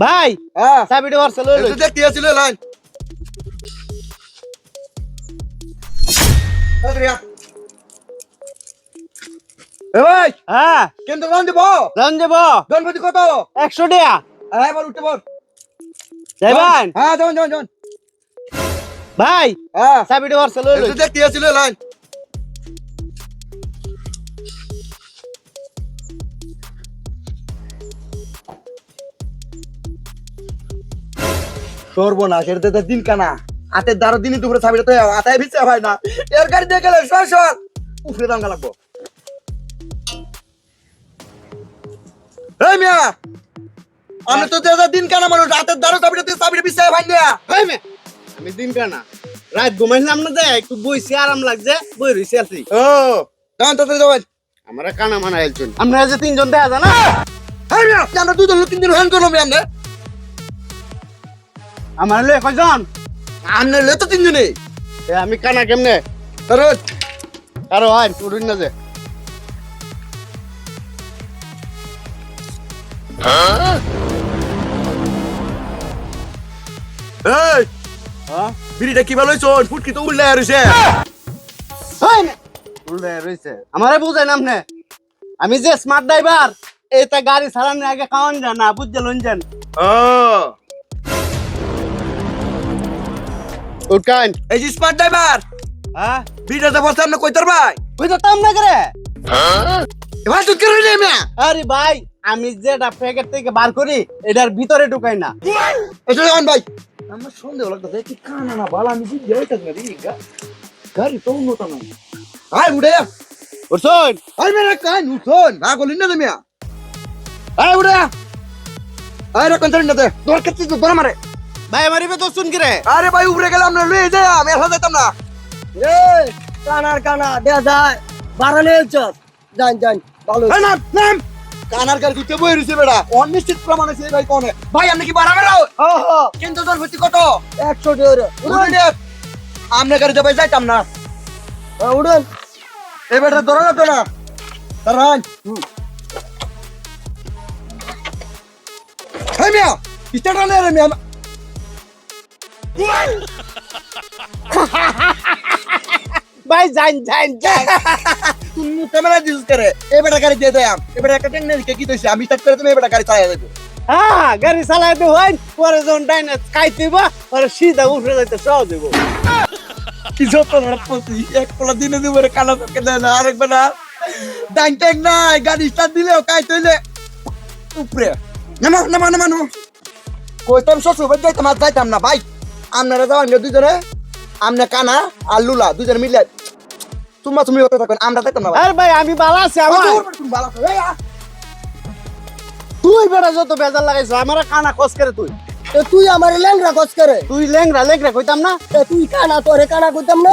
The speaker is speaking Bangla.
ভাই হ্যাঁ। চাবিটা পার্সেল হইল একটু দেখতে আসছিল লাইন। এ ভাই হ্যাঁ। কিন্তু রান দিব। রান যাব গণপতি কত? একশো টাকা। হ্যাঁ এবার উঠতে বল। যাইবেন হ্যাঁ যান যান যান। ভাই হ্যাঁ। চাবিটা পার্সেল হইল একটু দেখতে আসছিল লাইন। সর্বনাশ এর তো দিন কানা। হাতের দ্বারা দিনই দুপুরে ছাবিটা তো আতায় ভিজছে ভাই না। এর গাড়ি দিয়ে গেলে সর সর উফরে দাঙ্গা লাগবো। এই মিয়া আমি তো দাদা দিন কানা মানুষ হাতের দ্বারা চাবিটা তুই চাবিটা ভিজছে ভাই না ভাই মে আমি দিন কানা। রাত ঘুমাইলাম না যে একটু বইছি আরাম লাগছে বই রইছি আছি ও দাঁড়ান তো যাবেন আমরা কানা মানা আমরা যে তিনজন দেখা যায় না। হ্যাঁ মিয়া আমরা দুজন লোক তিন দিন হ্যান্ড করলাম আমরা। আমার লয়ে কয়জন আমরা লে তো তিনজনে। এ, আমি কানা কেমনে? তার কারও হয় উড়ুন না যে। এই হ্যাঁ? বিড়িটা কি ফুটকি তো হয় না উল্টে রইছে আমারে বুঝাই নাম নে আমি যে স্মার্ট ড্রাইভার এটা গাড়ি চালানোর আগে কাউন যান না বুঝছে লঞ্জেন ও। উঠকান এই যে স্মার্ট ড্রাইভার হ্যাঁ? বিড়িটা তো বলতাম না কইতার ভাই? ওই তো তাম না করে? এবার তুই করে নে মিয়া আরে ভাই আমি যেটা প্যাকেট থেকে বার করি এটার ভিতরে ঢুকাই না। এটা আন ভাই। আমার সন্দেহ লাগতেছে কি কানা না বালা আমি বুঝি হইতাছ না রে গাড়ি তো উন্নত না আয় উড়ে বুঝছুন আয় মেরা কাই নুছন না গলিন না মিয়া আয়। উড়ে আয় রে কন্টার না দে তোর কাছে তো দর মারে। ভাই আমার ইবে শুন কি রে আরে ভাই উপরে গেলাম না লয়ে যাই আমি এসা যাইতাম না। এই কানার কানা দেয়া যায়। বাড়ালে চল। যান যান ভালো এই নাম নাম। কানার গার গুতে বই রইছে বেড়া। অনিশ্চিত প্রমাণ আছে এই ভাই কোনে। ভাই আপনি কি বাড়াবে না ওহো কিন্তু তোর ভর্তি কত? একশো ডেরে উড়ে দে আমনে গাড়িতে ভাই যাইতাম না। উড়েন এই বেটা ধরো না তো না। দাঁড়ান হেই মিয়া স্টার্ট আনে রে মিয়া। ভাই যাইন যাইন যাইন তুমি ক্যামেরা ইউজ করে এই বেটা গাড়ি দিয়ে দেয়াম এই বেটা একটা টেকনিক কি কইছে আমি স্টার্ট করে তুমি এই বেটা গাড়ি চালাই দেবো হ্যাঁ গাড়ি চালাই তো হয় পরে যখন ডাইনে খাইতেব পরে সিধা উঠে যাইতে সহজ হইব কি যত পড়ছি এক পোলা দিনে দুপুরে কানা চোখে দেয় না আরেক বেটা ডাইন টেক নাই গাড়ি স্টার্ট দিলেও কাই তৈলে উপরে। নামা নামা নামা নামা কইতাম শ্বশুর যাইতাম আর যাইতাম না ভাই। আপনারা যাও গে দুজনে আমনে কানা আর লুলা দুজনে মিলে। তোমরা তুমি কথা থাকবেন আমরা যাইতাম না। আরে ভাই আমি বালা আছি আমার। তুমি। তুই বেড়া যত বেজার লাগাইছ আমার কানা কস করে তুই। তুই আমার ল্যাংরা গছ করে। তুই লেংরা লেংরা কইতাম না? তুই কানা তোরে কানা কইতাম না।